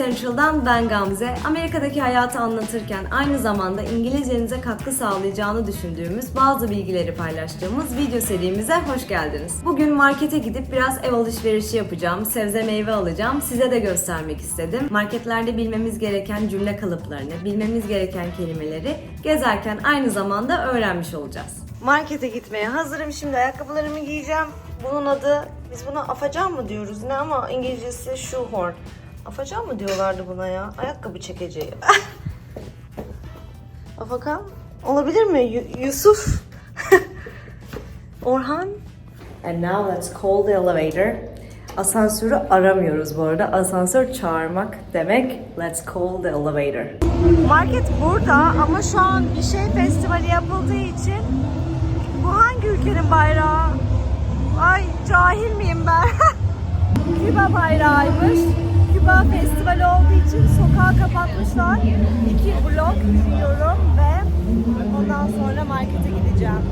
Central'dan ben Gamze. Amerika'daki hayatı anlatırken aynı zamanda İngilizcenize katkı sağlayacağını düşündüğümüz bazı bilgileri paylaştığımız video serimize hoş geldiniz. Bugün markete gidip biraz ev alışverişi yapacağım, sebze meyve alacağım. Size de göstermek istedim. Marketlerde bilmemiz gereken cümle kalıplarını, bilmemiz gereken kelimeleri gezerken aynı zamanda öğrenmiş olacağız. Markete gitmeye hazırım. Şimdi ayakkabılarımı giyeceğim. Bunun adı, biz buna afacan mı diyoruz ne ama İngilizcesi shoehorn. Afacan mı diyorlardı buna ya? Ayakkabı çekeceği. Afakan? Olabilir mi? Yu- Yusuf? Orhan? And now let's call the elevator. Asansörü aramıyoruz bu arada. Asansör çağırmak demek. Let's call the elevator. Market burada ama şu an bir şey festivali yapıldığı için bu hangi ülkenin bayrağı? Ay cahil miyim ben? Küba bayrağıymış. Küba festivali olduğu için sokağı kapatmışlar. İki blok yürüyorum ve ondan sonra markete gideceğim.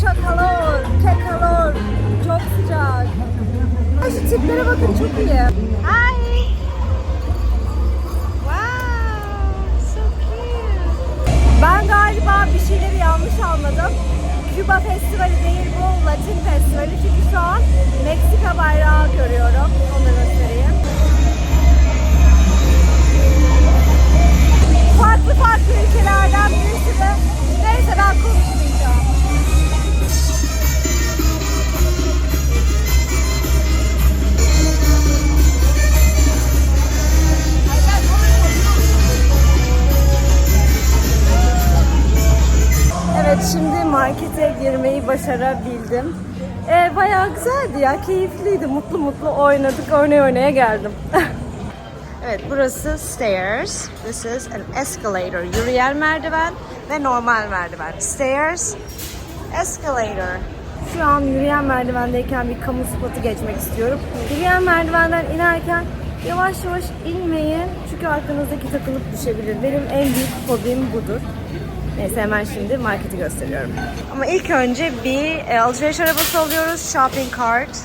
Mucha calor, que calor. Çok sıcak. Ay şu tiplere bakın çok iyi. Ay. Wow, so cute. Ben galiba bir şeyleri yanlış anladım. Küba Festivali değil bu Latin Festivali çünkü şu an Meksika bayrağı görüyorum. Onu göstereyim. Şimdi markete girmeyi başarabildim. Ee, bayağı güzeldi ya, keyifliydi. Mutlu mutlu oynadık, oynaya oynaya geldim. evet burası stairs. This is an escalator. Yürüyen merdiven ve normal merdiven. Stairs, escalator. Şu an yürüyen merdivendeyken bir kamu spotu geçmek istiyorum. Yürüyen merdivenden inerken yavaş yavaş inmeyin. Çünkü arkanızdaki takılıp düşebilir. Benim en büyük hobim budur. Neyse hemen şimdi marketi gösteriyorum. Ama ilk önce bir e, alışveriş arabası alıyoruz. Shopping cart.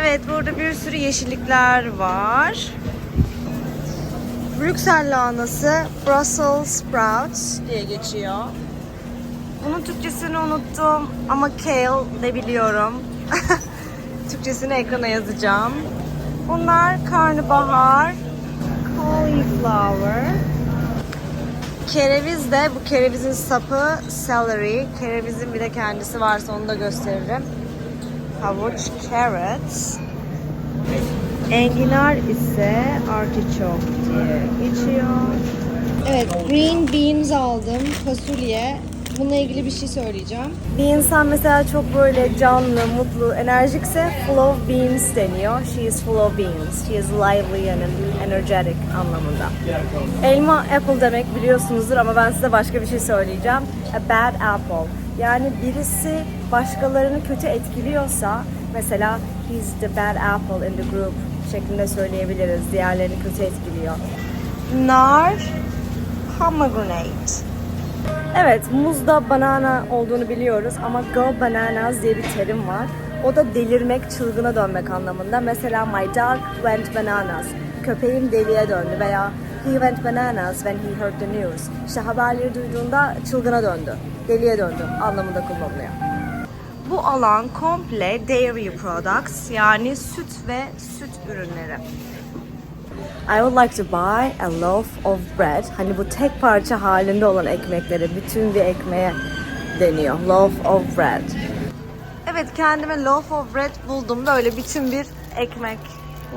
Evet burada bir sürü yeşillikler var. Brüksel lahanası Brussels sprouts diye geçiyor. Bunun Türkçesini unuttum ama kale de biliyorum. Türkçesini ekrana yazacağım. Bunlar karnabahar, cauliflower, Kereviz de bu kerevizin sapı celery. Kerevizin bir de kendisi varsa onu da gösteririm. Havuç, carrots. Enginar ise artichoke diye geçiyor. Evet, green beans aldım. Fasulye. Bununla ilgili bir şey söyleyeceğim. Bir insan mesela çok böyle canlı, mutlu, enerjikse full of beans deniyor. She is full of beans. She is lively and energetic anlamında. Elma apple demek biliyorsunuzdur ama ben size başka bir şey söyleyeceğim. A bad apple. Yani birisi başkalarını kötü etkiliyorsa mesela he's the bad apple in the group şeklinde söyleyebiliriz. Diğerlerini kötü etkiliyor. Nar pomegranate. Evet, muzda banana olduğunu biliyoruz ama go bananas diye bir terim var. O da delirmek, çılgına dönmek anlamında. Mesela my dog went bananas. Köpeğim deliye döndü veya he went bananas when he heard the news. İşte haberleri duyduğunda çılgına döndü, deliye döndü anlamında kullanılıyor. Bu alan komple dairy products yani süt ve süt ürünleri. I would like to buy a loaf of bread. Hani bu tek parça halinde olan ekmeklere bütün bir ekmeğe deniyor. Loaf of bread. Evet kendime loaf of bread buldum. Böyle bütün bir ekmek.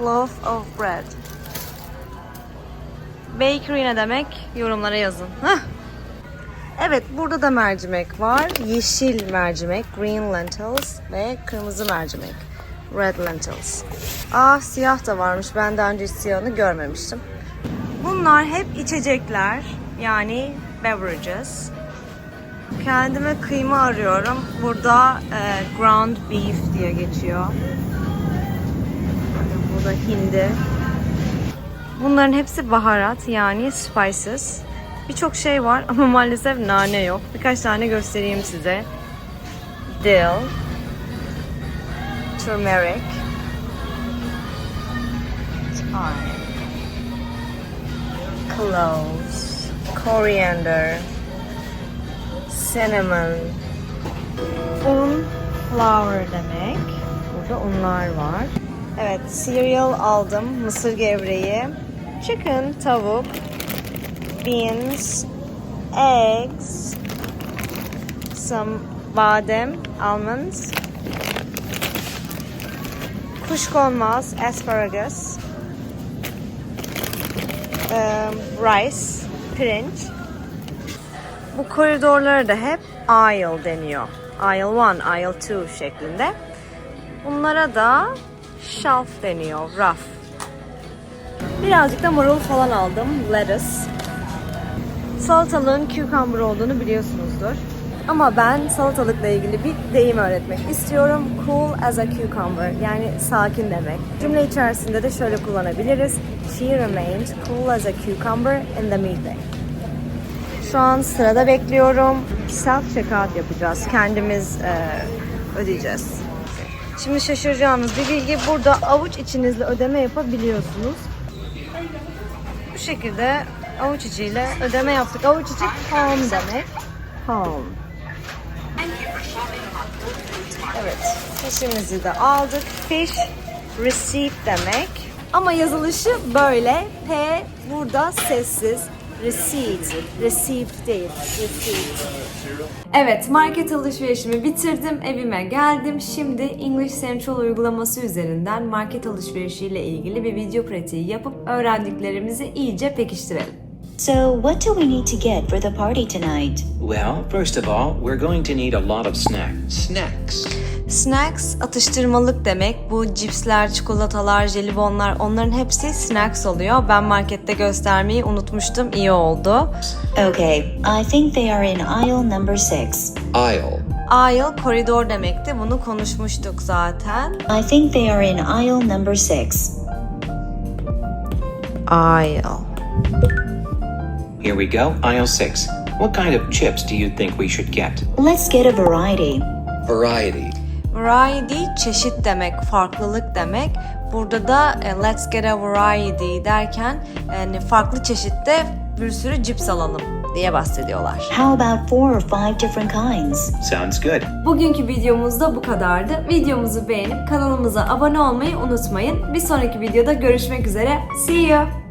Loaf of bread. Bakery ne demek? Yorumlara yazın. Hah. Evet burada da mercimek var. Yeşil mercimek, green lentils ve kırmızı mercimek, red lentils. Aa siyah da varmış. Ben daha önce siyahını görmemiştim. Bunlar hep içecekler. Yani beverages. Kendime kıyma arıyorum. Burada e, ground beef diye geçiyor. Bakın burada hindi. Bunların hepsi baharat yani spices. Birçok şey var ama maalesef nane yok. Birkaç tane göstereyim size. Dill, turmeric, thyme, cloves, coriander, cinnamon, un, flour demek. Burada unlar var. Evet, cereal aldım. Mısır gevreği, chicken, tavuk, beans, eggs, some badem, almonds, kuşkonmaz, asparagus, rice, pirinç. Bu koridorlara da hep aisle deniyor. Aisle 1, aisle 2 şeklinde. Bunlara da shelf deniyor, raf. Birazcık da marul falan aldım, lettuce. Salatalığın cucumber olduğunu biliyorsunuzdur. Ama ben salatalıkla ilgili bir deyim öğretmek istiyorum. Cool as a cucumber yani sakin demek. Cümle içerisinde de şöyle kullanabiliriz. She remained cool as a cucumber in the meeting. Şu an sırada bekliyorum. Self checkout yapacağız. Kendimiz e, ödeyeceğiz. Şimdi şaşıracağınız bir bilgi. Burada avuç içinizle ödeme yapabiliyorsunuz. Bu şekilde avuç içiyle ödeme yaptık. Avuç içi home demek. Home. Evet. Fishimizi de aldık. Fish receipt demek. Ama yazılışı böyle. P burada sessiz. Receipt. Receipt değil. Receipt. Evet, market alışverişimi bitirdim, evime geldim. Şimdi English Central uygulaması üzerinden market alışverişiyle ilgili bir video pratiği yapıp öğrendiklerimizi iyice pekiştirelim. So, what do we need to get for the party tonight? Well, first of all, we're going to need a lot of snacks. Snacks. Snacks atıştırmalık demek. Bu cipsler, çikolatalar, jelibonlar onların hepsi snacks oluyor. Ben markette göstermeyi unutmuştum. İyi oldu. Okay, I think they are in aisle number six. Aisle. Aisle koridor demekti. Bunu konuşmuştuk zaten. I think they are in aisle number six. Aisle. Here we go, aisle six. What kind of chips do you think we should get? Let's get a variety. Variety. Variety çeşit demek, farklılık demek. Burada da e, let's get a variety derken yani farklı çeşitte bir sürü cips alalım diye bahsediyorlar. How about four or five different kinds? Sounds good. Bugünkü videomuz da bu kadardı. Videomuzu beğenip kanalımıza abone olmayı unutmayın. Bir sonraki videoda görüşmek üzere. See you.